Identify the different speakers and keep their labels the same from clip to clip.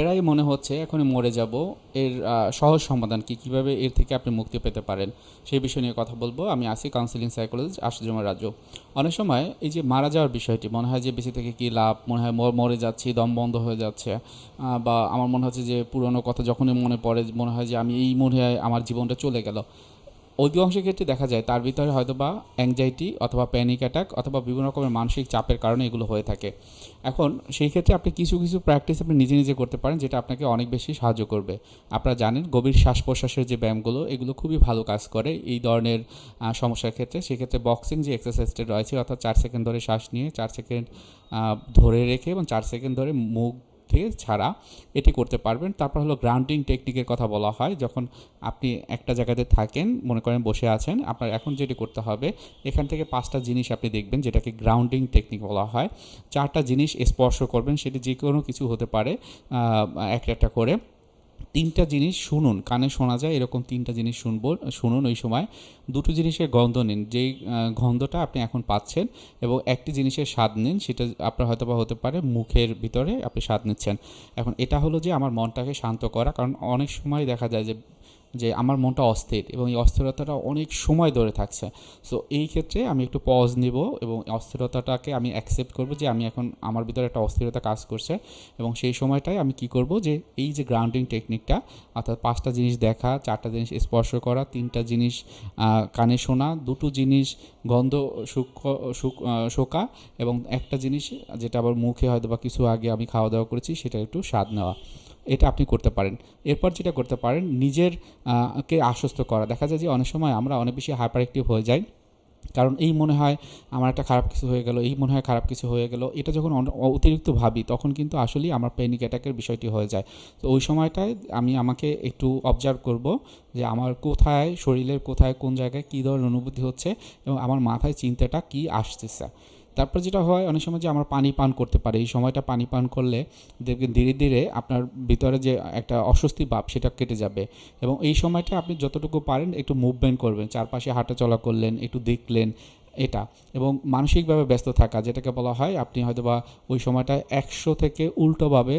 Speaker 1: প্রায় মনে হচ্ছে এখনই মরে যাব। এর সহজ সমাধান কি? কীভাবে এর থেকে আপনি মুক্তি পেতে পারেন? সেই বিষয় নিয়ে কথা বলব। আমি আসি কাউন্সিলিং সাইকোলজিস্ট আশুজমা রাজু। অনেক সময় এই যে মারা যাওয়ার বিষয়টি, মনে হয় যে বেশি থেকে কী লাভ? মনে হয় মরে যাচ্ছি, দম বন্ধ হয়ে যাচ্ছে। বা আমার মনে হচ্ছে যে পুরনো কথা যখনই মনে পড়ে, মনে হয় যে আমি এই মনে হয় আমার জীবনটা চলে গেল। অধিকাংশ ক্ষেত্রে দেখা যায় তার ভিতরে হয়তো বা অ্যাংজাইটি অথবা প্যানিক অ্যাটাক অথবা বিভিন্ন রকমের মানসিক চাপের কারণে এগুলো হয়ে থাকে। এখন সেই ক্ষেত্রে আপনি কিছু কিছু প্র্যাকটিস আপনি নিজে নিজে করতে পারেন যেটা আপনাকে অনেক বেশি সাহায্য করবে। আপনারা জানেন গভীর শ্বাস প্রশ্বাসের যে ব্যায়ামগুলো, এগুলো খুবই ভালো কাজ করে। এই ধরনের সমস্যার ক্ষেত্রে সেক্ষেত্রে বক্সিং যে এক্সারসাইজটা রয়েছে, অর্থাৎ চার সেকেন্ড ধরে শ্বাস নিয়ে, চার সেকেন্ড ধরে রেখে এবং চার সেকেন্ড ধরে মুখ থেকে ছাড়া এটি করতে পারবেন। তারপর হলো গ্রাউন্ডিং টেকনিকের কথা বলা হয়। যখন আপনি একটা জায়গাতে থাকেন, মনে করেন বসে আছেন, আপনার এখন যেটি করতে হবে, এখান থেকে পাঁচটা জিনিস আপনি দেখবেন, যেটাকে গ্রাউন্ডিং টেকনিক বলা হয়। চারটা জিনিস স্পর্শ করবেন, সেটি যে কোনো কিছু হতে পারে একটা একটা করে। তিনটা জিনিস শুনুন, কানে শোনা যায়, এরকম তিনটা জিনিস শুনব, শুনুন ওই সময়। দুটো জিনিসের গন্ধ নিন, যেই গন্ধটা আপনি এখন পাচ্ছেন এবং একটি জিনিসের স্বাদ নিন, সেটা আপনার হয়তো বা হতে পারে মুখের ভিতরে আপনি স্বাদ নিচ্ছেন। এখন এটা হলো যে আমার মনটাকে শান্ত করা, কারণ অনেক সময় দেখা যায় যে যে আমার মনটা অস্থির এবং এই অস্থিরতাটা অনেক সময় ধরে থাকছে। সো এই ক্ষেত্রে আমি একটু পজ নিব এবং অস্থিরতাটাকে আমি অ্যাকসেপ্ট করব যে আমি এখন আমার ভিতরে একটা অস্থিরতা কাজ করছে এবং সেই সময়টায় আমি কি করব যে এই যে গ্রাউন্ডিং টেকনিকটা অর্থাৎ পাঁচটা জিনিস দেখা, চারটা জিনিস স্পর্শ করা, তিনটা জিনিস কানে শোনা, দুটো জিনিস গন্ধ সূক্ষ্ম শোকা এবং একটা জিনিস যেটা আবার মুখে হয়তো বা কিছু আগে আমি খাওয়া দাওয়া করেছি সেটা একটু স্বাদ নেওয়া। এটা আপনি করতে পারেন। এরপর যেটা করতে পারেন, নিজের কে আশ্বস্ত করা। দেখা যায় যে অনেক সময় আমরা অনেক বেশি হাইপার অ্যাক্টিভ হয়ে যাই। কারণ এই মনে হয় আমার একটা খারাপ কিছু হয়ে গেল, এই মনে হয় খারাপ কিছু হয়ে গেল। এটা যখন অতিরিক্ত ভাবি, তখন কিন্তু আসলেই আমার প্যানিক অ্যাটাকের বিষয়টি হয়ে যায়। তো ওই সময়টায় আমি আমাকে একটু অবজার্ভ করব যে আমার কোথায়, শরীরের কোথায়, কোন জায়গায় কী ধরনের অনুভূতি হচ্ছে এবং আমার মাথায় চিন্তাটা কী আসতেছে। তারপর যেটা হয়, অনেক সময় যে আমরা পানি পান করতে পারি। এই সময়টা পানি পান করলে দেখবেন ধীরে ধীরে আপনার ভিতরে যে একটা অস্বস্তি ভাব সেটা কেটে যাবে। এবং এই সময়টা আপনি যতটুকু পারেন একটু মুভমেন্ট করবেন। চারপাশে হাঁটাচলা করলেন, একটু দেখলেন, এটা। এবং মানসিকভাবে ব্যস্ত থাকা, যেটাকে বলা হয়, আপনি হয়তোবা ওই সময়টা একশো থেকে উল্টোভাবে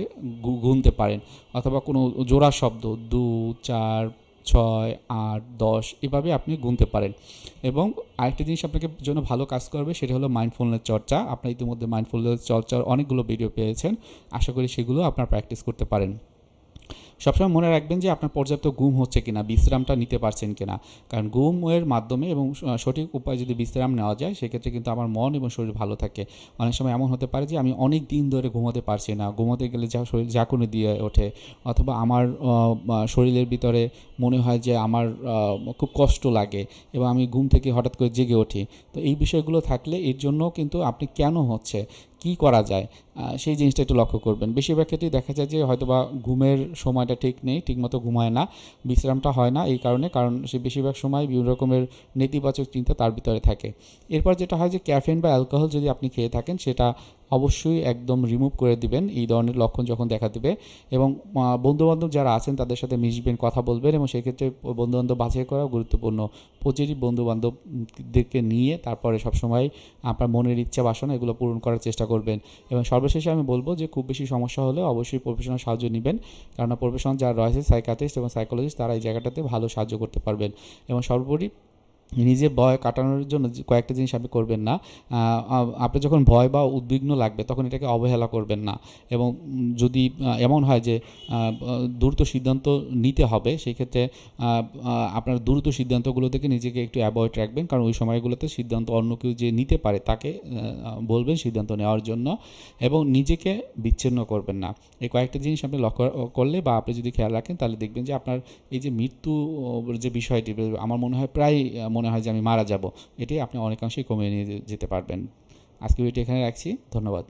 Speaker 1: গুনতে পারেন। অথবা কোনো জোড়া শব্দ, দু, চার ছয়, আট, দশ, এভাবে আপনি গুনতে পারেন। এবং আরেকটা জিনিস আপনাকে জন্য ভালো কাজ করবে সেটা হলো মাইন্ডফুলনেস চর্চা। আপনার ইতিমধ্যে মাইন্ডফুলনেস চর্চার অনেকগুলো ভিডিও পেয়েছেন। আশা করি সেগুলো আপনার প্র্যাকটিস করতে পারেন। সবসময় মনে রাখবেন যে আপনার পর্যাপ্ত ঘুম হচ্ছে কিনা, বিশ্রামটা নিতে পারছেন কিনা। কারণ ঘুমের মাধ্যমে এবং সঠিক উপায়ে যদি বিশ্রাম নেওয়া যায়, সেক্ষেত্রে কিন্তু আমার মন এবং শরীর ভালো থাকে। অনেক সময় এমন হতে পারে যে আমি অনেক দিন ধরে ঘুমোতে পারছি না। ঘুমোতে গেলে যা শরীর ঝাঁকুনি দিয়ে ওঠে অথবা আমার শরীরের ভিতরে মনে হয় যে আমার খুব কষ্ট লাগে এবং আমি ঘুম থেকে হঠাৎ করে জেগে উঠি। তো এই বিষয়গুলো থাকলে এর জন্য কিন্তু আপনি কেন হচ্ছে, কি করা যায় সেই জিনিসটা একটু লক্ষ্য করবেন। বেশিরভাগ ক্ষেত্রেই দেখা যায় যে হয়তোবা ঘুমের সময়টা ঠিক নেই, ঠিকমতো ঘুমায় না, বিশ্রামটা হয় না এই কারণে, কারণ সে বেশিরভাগ সময় বিভিন্ন রকমের নেতিবাচক চিন্তা তার ভিতরে থাকে। এরপর যেটা হয় যে ক্যাফেন বা অ্যালকোহল যদি আপনি খেয়ে থাকেন, সেটা অবশ্যই একদম রিমুভ করে দিবেন এই ধরনের লক্ষণ যখন দেখা দিবে এবং বন্ধুবান্ধব যারা আছেন তাদের সাথে মিশবেন, কথা বলবেন এবং সেক্ষেত্রে বন্ধুবান্ধব বাছাই করা গুরুত্বপূর্ণ। প্রতিটি বন্ধুবান্ধবদেরকে নিয়ে তারপরে সবসময় আপনার মনের ইচ্ছা বাসনা এগুলো পূরণ করার চেষ্টা করবেন এবং সর্বশেষে আমি বলব যে খুব বেশি সমস্যা হলে অবশ্যই প্রফেশনাল সাহায্য নেবেন কেননা প্রফেশনাল যারা রয়েছে সাইকাটিস্ট এবং সাইকোলজিস্ট তারা এই জায়গাটাতে ভালো সাহায্য করতে পারবেন এবং সর্বোপরি নিজে ভয় কাটানোর জন্য কয়েকটা জিনিস আপনি করবেন না। আপনি যখন ভয় বা উদ্বিগ্ন লাগবে তখন এটাকে অবহেলা করবেন না। এবং যদি এমন হয় যে দ্রুত সিদ্ধান্ত নিতে হবে সেই ক্ষেত্রে আপনার দ্রুত সিদ্ধান্তগুলো থেকে নিজেকে একটু অ্যাভয়েড রাখবেন। কারণ ওই সময়গুলোতে সিদ্ধান্ত অন্য কেউ যে নিতে পারে তাকে বলবেন সিদ্ধান্ত নেওয়ার জন্য এবং নিজেকে বিচ্ছিন্ন করবেন না। এই কয়েকটা জিনিস আপনি লক্ষ্য করলে বা আপনি যদি খেয়াল রাখেন তাহলে দেখবেন যে আপনার এই যে মৃত্যু যে বিষয়টি, আমার মনে হয় প্রায় মনে হয় যে আমি মারা যাব। এটি আপনি অনেকাংশেই কমিয়ে নিয়ে যেতে পারবেন। আজকে ভিডিও এখানে রাখছি। ধন্যবাদ।